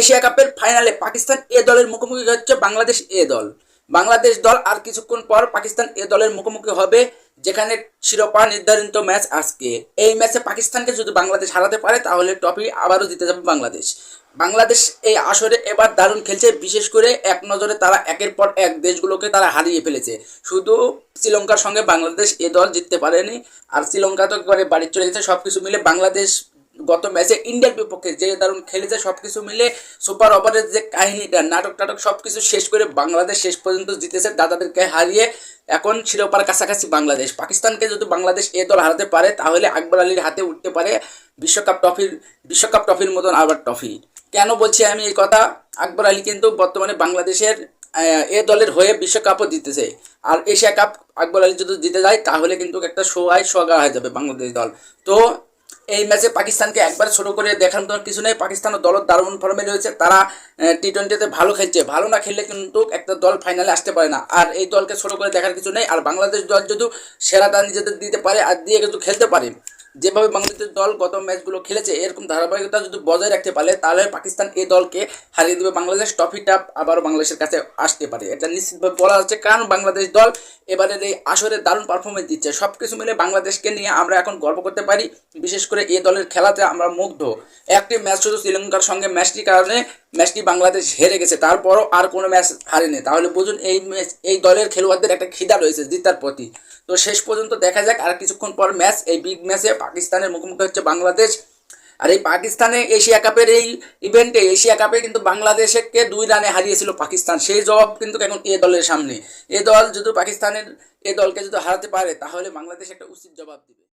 Asia কাপের ফাইনালে পাকিস্তান এ দলের মুখোমুখি হচ্ছে বাংলাদেশ এ দল। বাংলাদেশ দল আর কিছুক্ষণ পর পাকিস্তান এ দলের মুখোমুখি হবে, যেখানে শিরোপা নির্ধারিত ম্যাচ আজকে। এই ম্যাচে পাকিস্তানকে যদি বাংলাদেশ হারাতে পারে, তাহলে ট্রফি আবারও জিতে যাবে বাংলাদেশ। বাংলাদেশ এই আসরে এবার দারুণ খেলছে, বিশেষ করে এক নজরে তারা একের পর এক দেশগুলোকে তারা হারিয়ে ফেলেছে। শুধু শ্রীলঙ্কার সঙ্গে বাংলাদেশ এ দল জিততে পারেনি, আর শ্রীলঙ্কা তো একবারে বাড়ি চলে গেছে সব কিছু মিলে বাংলাদেশ গত ম্যাচে ইন্ডিয়ার বিপক্ষে যে দারুণ খেলেছে সব কিছু মিলে সুপার ওভারের যে কাহিনীটা, নাটক টাটক সব কিছু শেষ করে বাংলাদেশ শেষ পর্যন্ত জিতেছে দাদাদেরকে হারিয়ে এখন শিরোপার কাছাকাছি বাংলাদেশ। পাকিস্তানকে যদি বাংলাদেশ এ দল হারাতে পারে, তাহলে আকবর আলীর হাতে উঠতে পারে বিশ্বকাপ ট্রফির বিশ্বকাপ ট্রফির মতন আবার ট্রফি। কেন বলছি আমি এই কথা? আকবর আলী কিন্তু বর্তমানে বাংলাদেশের এ দলের হয়ে বিশ্বকাপও জিতেছে। আর এশিয়া কাপ আকবর আলী যদি জিতে যায়, তাহলে কিন্তু একটা সোয়াই সোগা হয়ে যাবে বাংলাদেশ দল। তো এই ম্যাচে পাকিস্তানকে একবার ছোট করে মতো কিছু নেই। পাকিস্তান দল দারুণ ফর্মে রয়েছে। তারা টি টোয়েন্টিতে ভালো খেলছে। ভালো না খেললে কিন্তু একটা দল ফাইনালে আসতে পারে না। আর এই দলকে ছোট করে দেখার কিছু নেই। আর বাংলাদেশ দল যদি সেরাটা নিজেদের দিতে পারে আর দিয়ে কিন্তু খেলতে পারে। যেভাবে বাংলাদেশ দল গত ম্যাচগুলো খেলেছে, এরকম ধারাবাহিকতা যদি বজায় রাখতে পারে, তাহলে পাকিস্তান এই দলকে হারিয়ে দেবে বাংলাদেশ ট্রফিটা, আবারও বাংলাদেশের কাছে আসতে পারে। এটা নিশ্চিতভাবে বলা হচ্ছে কারণ বাংলাদেশ দল এবারের এই আসরে দারুণ পারফরমেন্স দিচ্ছে। সব কিছু মিলে বাংলাদেশকে নিয়ে আমরা এখন গর্ব করতে পারি, বিশেষ করে এই দলের খেলাতে আমরা মুগ্ধ। একটি ম্যাচ শুধু শ্রীলঙ্কার সঙ্গে ম্যাচটির কারণে ম্যাচটি বাংলাদেশ হেরে গেছে, তারপরও আর কোনো ম্যাচ হারেনি। তাহলে বুঝুন, এই ম্যাচ এই দলের খেলোয়াড়দের একটা খিদা রয়েছে জিতার প্রতি। তো শেষ পর্যন্ত দেখা যাক, আর কিছুক্ষণ পর ম্যাচ, এই বিগ ম্যাচে পাকিস্তানের মুখোমুখি হচ্ছে বাংলাদেশ। আর এই পাকিস্তানে এশিয়া কাপের এই ইভেন্টে এশিয়া কাপে কিন্তু বাংলাদেশকে দুই রানে হারিয়েছিল পাকিস্তান। সেই জবাব কিন্তু এখন এ দলের সামনে। এ দল যদি পাকিস্তানের এ দলকে যদি হারাতে পারে, তাহলে বাংলাদেশ একটা উচিত জবাব দিবে।